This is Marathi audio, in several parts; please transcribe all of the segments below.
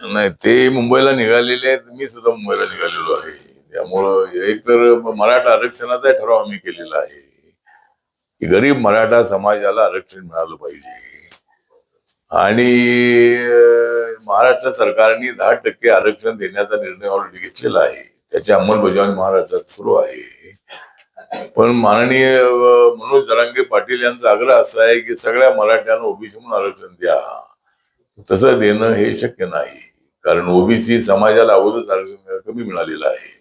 नाही ते मुंबईला निघालेले आहेत मी सुद्धा मुंबईला निघालेलो आहे. त्यामुळं एक तर मराठा आरक्षणाचा ठराव आम्ही केलेला आहे. की गरीब मराठा समाजाला आरक्षण मिळालं पाहिजे. आणि महाराष्ट्र सरकारने दहा टक्के आरक्षण देण्याचा निर्णय ऑलरेडी घेतलेला आहे. त्याची अंमलबजावणी महाराष्ट्रात सुरू आहे. पण माननीय मनोज जरांगे पाटील यांचा आग्रह असा आहे की सगळ्या मराठ्यांना ओबीसी म्हणून आरक्षण द्या. तसं देणं हे शक्य नाही. कारण ओबीसी समाजाला अगोदर आरक्षण कमी मिळालेलं आहे.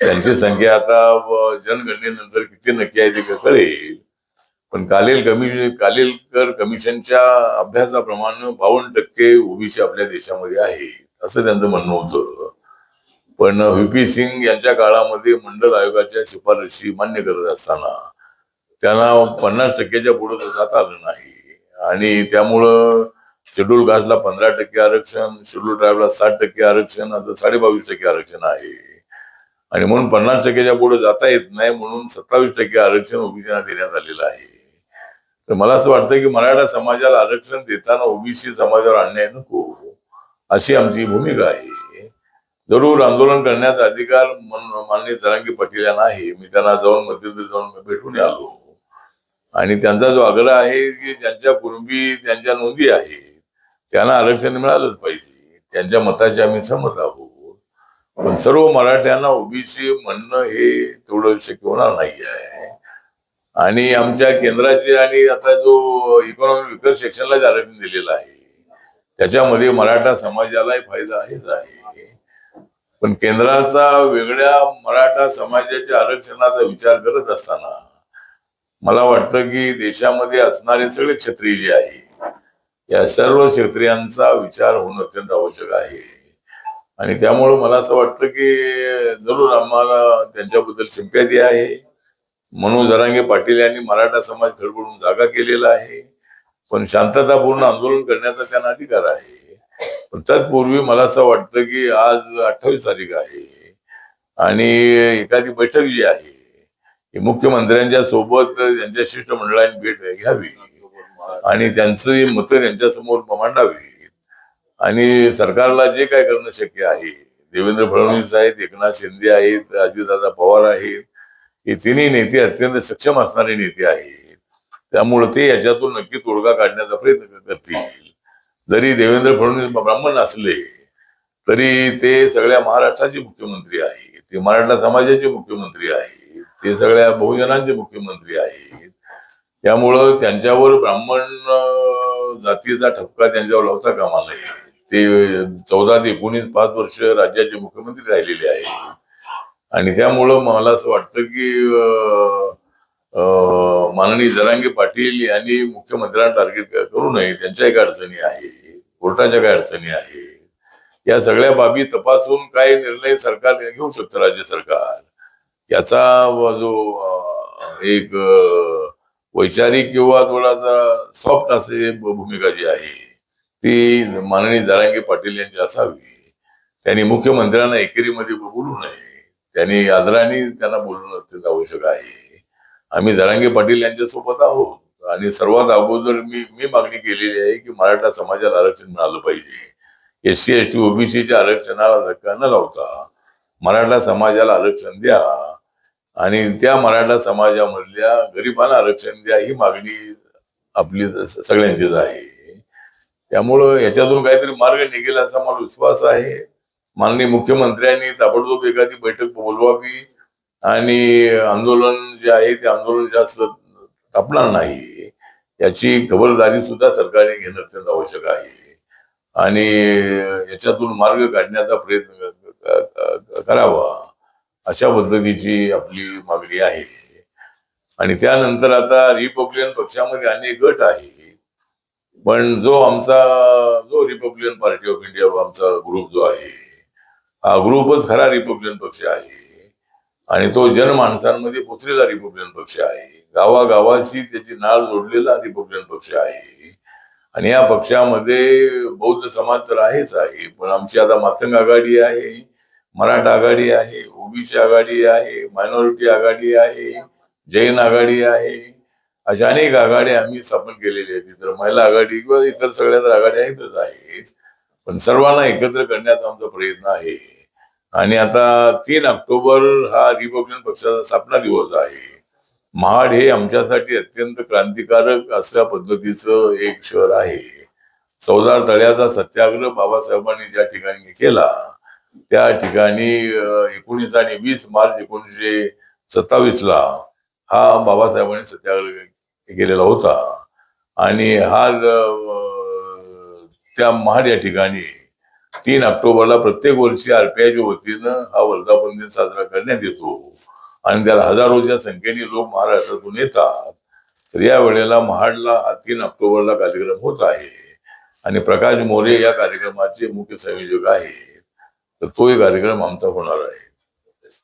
त्यांची संख्या आता जनगणनेनंतर किती नक्की आहे ते कळेल? पण कालेल कमी कालेलकर कमिशनच्या अभ्यासाप्रमाणे बावन्न टक्के ओबीसी आपल्या देशामध्ये आहे असं त्यांचं म्हणणं होतं. पण व्ही सिंग यांच्या काळामध्ये मंडल आयोगाच्या शिफारशी मान्य करत असताना त्यांना पन्नास टक्क्याच्या पुढे तर जाता आलं नाही. आणि त्यामुळं शेड्यूल कास्टला पंधरा टक्के आरक्षण शेड्यूल ट्राईबला साठ टक्के आरक्षण असं साडेबावीस टक्के आरक्षण आहे. आणि म्हणून पन्नास टक्क्याच्या पुढे जाता येत नाही म्हणून सत्तावीस टक्के आरक्षण ओबीसीना देण्यात आलेलं आहे. तर मला असं वाटतं की मराठा समाजाला आरक्षण देताना ओबीसी समाजावर अन्याय नको. अशी आमची भूमिका आहे. जरूर आंदोलन करण्याचा अधिकार माननीय जरांगी पाटील यांना आहे. मी त्यांना जाऊन मध्यंतरी जाऊन भेटून आलो. आणि त्यांचा जो आग्रह आहे की ज्यांच्या पूर्वी त्यांच्या नोंदी आहेत त्यांना आरक्षण मिळालंच पाहिजे. त्यांच्या मताशी आम्ही सहमत आहोत. पण सर्व मराठ्यांना ओबीसी म्हणणं हे तेवढं शक्य होणार नाही आहे आणि आमच्या केंद्राचे आणि आता जो इकॉनॉमिक विकास सेक्शनला आरक्षण दिलेलं आहे त्याच्यामध्ये मराठा समाजालाही फायदा आहेच आहे. पण केंद्राचा वेगळ्या मराठा समाजाच्या आरक्षणाचा विचार करत असताना मला वाटतं की देशामध्ये असणारे सगळे क्षत्रिय जे आहे या सर्व क्षेत्रियांचा विचार होणं अत्यंत आवश्यक आहे. आणि त्यामुळं मला असं वाटतं की जरूर आम्हाला त्यांच्याबद्दल सिंपॅथी आहे. मनोज जरांगे पाटील यांनी मराठा समाज खडबडून जागा केलेला आहे. पण शांततापूर्ण आंदोलन करण्याचा त्यांना अधिकार आहे. पण तत्पूर्वी मला असं वाटतं की आज अठ्ठावीस तारीख आहे. आणि एखादी बैठक जी आहे मुख्यमंत्र्यांच्या सोबत त्यांच्या शिष्टमंडळाने भेट घ्यावी. आणि त्यांची मतं त्यांच्यासमोर मांडावी आणि सरकारला जे काय करणं शक्य आहे देवेंद्र फडणवीस आहेत एकनाथ शिंदे आहेत अजितदादा पवार आहेत हे तिन्ही नेते अत्यंत सक्षम असणारे नेते आहेत. त्यामुळे ते याच्यातून नक्की तोडगा काढण्याचा प्रयत्न करतील. जरी देवेंद्र फडणवीस ब्राह्मण असले तरी ते सगळ्या महाराष्ट्राचे मुख्यमंत्री आहेत. ते मराठा समाजाचे मुख्यमंत्री आहेत. ते सगळ्या बहुजनांचे मुख्यमंत्री आहेत. त्यामुळं त्यांच्यावर ब्राह्मण जातीचा ठपका त्यांच्यावर लावता कामा नये. ते चौदा ते एकोणीस पाच वर्ष राज्याचे मुख्यमंत्री राहिलेले आहेत आणि त्यामुळं मला असं वाटतं की माननीय जरांगे पाटील यांनी मुख्यमंत्र्यांना टार्गेट करू नये त्यांच्याही काय अडचणी आहे कोर्टाच्या काय अडचणी आहेत या सगळ्या बाबी तपासून काय निर्णय सरकार घेऊ शकतं राज्य सरकार? याचा जो एक वैचारिक किंवा थोडासा सॉफ्ट असे भूमिका जी आहे ती माननीय दारांगे पाटील यांची असावी. त्यांनी मुख्यमंत्र्यांना एकेरीमध्ये बोलू नये. त्यांनी आदराने त्यांना बोलणं अत्यंत आवश्यक आहे. आम्ही दारांगे पाटील यांच्या सोबत आहोत. आणि सर्वात अगोदर मी मी मागणी केलेली आहे की मराठा समाजाला आरक्षण मिळालं पाहिजे. एस सी एस टी ओबीसीच्या आरक्षणाला धक्का न लावता मराठा समाजाला आरक्षण द्या. आणि त्या मराठा समाजामधल्या गरिबांना आरक्षण द्या ही मागणी आपली सगळ्यांचीच आहे. त्यामुळं याच्यातून काहीतरी मार्ग निघेल असा मला विश्वास आहे. माननीय मुख्यमंत्र्यांनी ताबडतोब एखादी बैठक बोलवावी आणि आंदोलन जे आहे ते आंदोलन जास्त तापणार नाही. याची खबरदारी सुद्धा सरकारने घेणं अत्यंत आवश्यक आहे. आणि याच्यातून मार्ग काढण्याचा प्रयत्न करावा. अशा पद्धतीची आपली मागणी आहे. आणि त्यानंतर आता रिपब्लिकन पक्षामध्ये अनेक गट आहे पण जो आमचा जो रिपब्लिकन पार्टी ऑफ इंडिया आमचा ग्रुप जो आहे हा ग्रुपच खरा रिपब्लिकन पक्ष आहे. आणि तो जनमानसांमध्ये पोचलेला रिपब्लिकन पक्ष आहे. गावागावाशी त्याची नाळ जोडलेला रिपब्लिकन पक्ष आहे. आणि या पक्षामध्ये बौद्ध समाज तर आहेच आहे पण आमची आता मातंग आघाडी आहे मराठा आघाडी आहे ओबीसी आघाडी आहे मायनॉरिटी आघाडी आहे जैन आघाडी आहे अशा अनेक आघाड्या आम्ही स्थापन केलेल्या आहेत इतर महिला आघाडी किंवा इतर सगळ्या तर आघाड्या आहेतच आहेत. पण सर्वांना एकत्र करण्याचा आमचा प्रयत्न आहे. आणि आता तीन ऑक्टोबर हा रिपब्लिकन पक्षाचा स्थापना दिवस आहे. महाड हे आमच्यासाठी अत्यंत क्रांतिकारक अशा पद्धतीचं एक शहर आहे. चौदार तळ्याचा सत्याग्रह बाबासाहेबांनी ज्या ठिकाणी केला त्या ठिकाणी एकोणीस आणि वीस मार्च एकोणीसशे सत्तावीस ला हा बाबासाहेबांनी सत्याग्रह केलेला होता. आणि हा त्या महाड या ठिकाणी तीन ऑक्टोबरला प्रत्येक वर्षी आरपीआयच्या वतीनं हा वर्धापन दिन साजरा करण्यात येतो. आणि त्याला हजारोच्या संख्येने लोक महाराष्ट्रातून येतात. तर या वेळेला महाडला हा तीन ऑक्टोबरला कार्यक्रम होत आहे. आणि प्रकाश मोरे या कार्यक्रमाचे मुख्य संयोजक आहेत. तर तोही कार्यक्रम आमचा होणार आहे.